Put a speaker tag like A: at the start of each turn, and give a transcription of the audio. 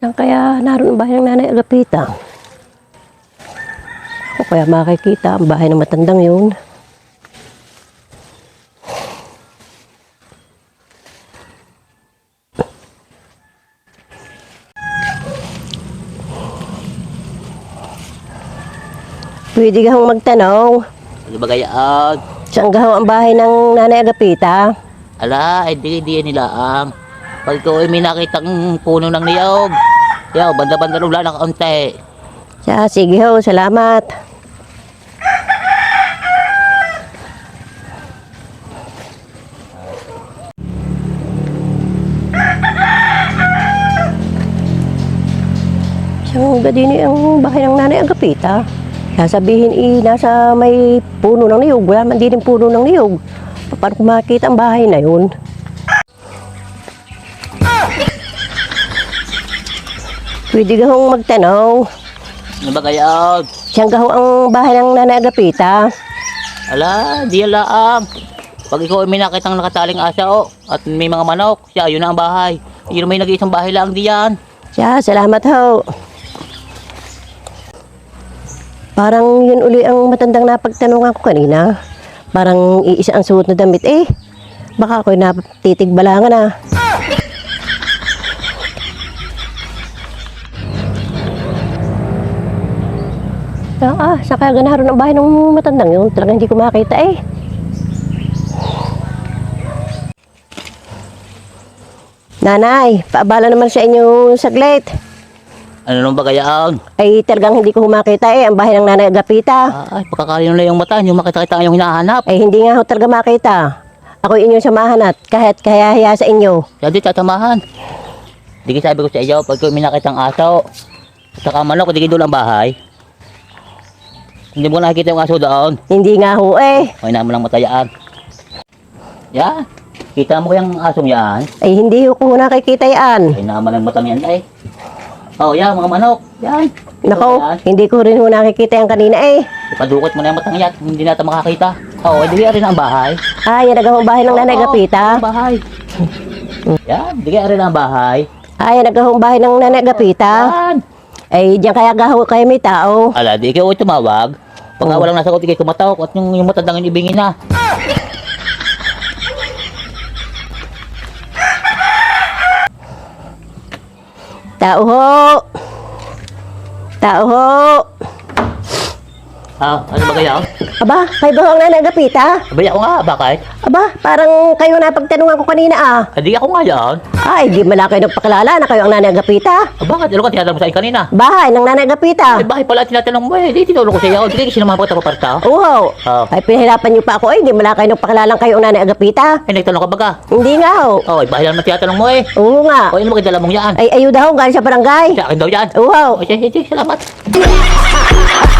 A: Saan kaya naroon ang bahay ng nanay Agapita? Ako kaya makikita ang bahay ng matandang yun. Pwede ka hong magtanong,
B: Ano ba gayaan?
A: saan ka ang bahay ng nanay Agapita?
B: Ala, ay di di nila ang. Pag ko ay may nakitang puno ng niyog. Yaw, banda-banda nung na kaunti.
A: Siya, sige ho, salamat. Siyang gadini ang bahay ng nanay Agapita. Sasabihin eh, nasa may puno ng niyog. Wala man din puno ng niyog. Paano ko makikita ang bahay na yun? Pwede ka hong magtanong.
B: Ano ba gayaan?
A: Siyang gaho ang bahay ng nanay Agapita.
B: Ala, di ala ang. Pag ikaw ay may nakitang nakataling asa o, at may mga manok, siya, yun na ang bahay. Yun may nag-iisang bahay lang diyan.
A: Siya, salamat ho. Parang yun uli ang matandang napagtanungan ko kanina. Parang iisa ang suot na damit eh. Baka ako'y napatitigbalangan ah. Ah, ah, sa kaya ganaron ang bahay ng matandang yun. Talagang hindi ko makita eh. Nanay, paabala naman sa inyo saglit.
B: Ano nung ba gayaan?
A: Ay talagang hindi ko makita eh, ang bahay ng nanay Agapita.
B: Ay, pagkakaroon na yung mata, yung makita-kita yung hinahanap.
A: Ay hindi nga ho talaga makita. Ako inyong samahan at kahit kaya sa inyo.
B: Siya di tatamahan. Di ka sabi ko sa iyo, pag may nakitang aso, at saka manok, di ka doon ang bahay. Hindi mo nakikita yung aso doon.
A: Hindi nga ho eh.
B: May naman lang matayaan. Yan. Kita mo yung asong yan.
A: Ay hindi ho ko nakikita yan.
B: May naman lang matang yan ay. Oh, yan, mga manok. Yan.
A: Nako,
B: Yan.
A: hindi ko rin ho nakikita yan kanina eh.
B: Ipadukot mo na yung matang yan. Hindi natin makakita. Oo, oh, di rin ang bahay.
A: Ay, yan ang bahay ng nanay
B: Oo,
A: Agapita.
B: ang bahay. yan, di rin ang bahay.
A: Ay, yan ang bahay ng nanay Agapita.
B: Yan.
A: Ay, diyan kaya gaho kayo may tao.
B: Ala, di ikaw tumawag. Pag
A: Oo.
B: walang nasa ikaw tumatawag at yung, yung matandang ibingin na.
A: Tao ho! Tao ho!
B: Ah, ano ba kaya?
A: Aba, kayo ba ang nanay Agapita?
B: Abay ako nga, bakit?
A: Aba, parang kayo na pagtanungan ko kanina ah.
B: Ah, di ako nga yan.
A: Ay, di mala kayo nagpakilala na kayo ang nanay Agapita.
B: Ah, bakit? Ano ka tinatanong mo sa akin kanina?
A: Bahay ng nanay Agapita.
B: Ay, bakit pala tinatanong mo eh? Di tinulong ko sa iyo. Di kasi naman ako parta.
A: Oo.
B: Oh.
A: Ay, pinahirapan niyo pa ako eh. Di mala kayo nagpakilala kayo ang nanay Agapita.
B: Ay, nagtanong ka ba ka?
A: Hindi nga ho.
B: Oh, ay, bakit naman tinatanong mo eh?
A: Oo nga.
B: O, ano mo dala mong yan?
A: Ay, ayuda ho, galing sa barangay.
B: Sa akin daw yan.
A: Oo.
B: O, sige, sige, salamat.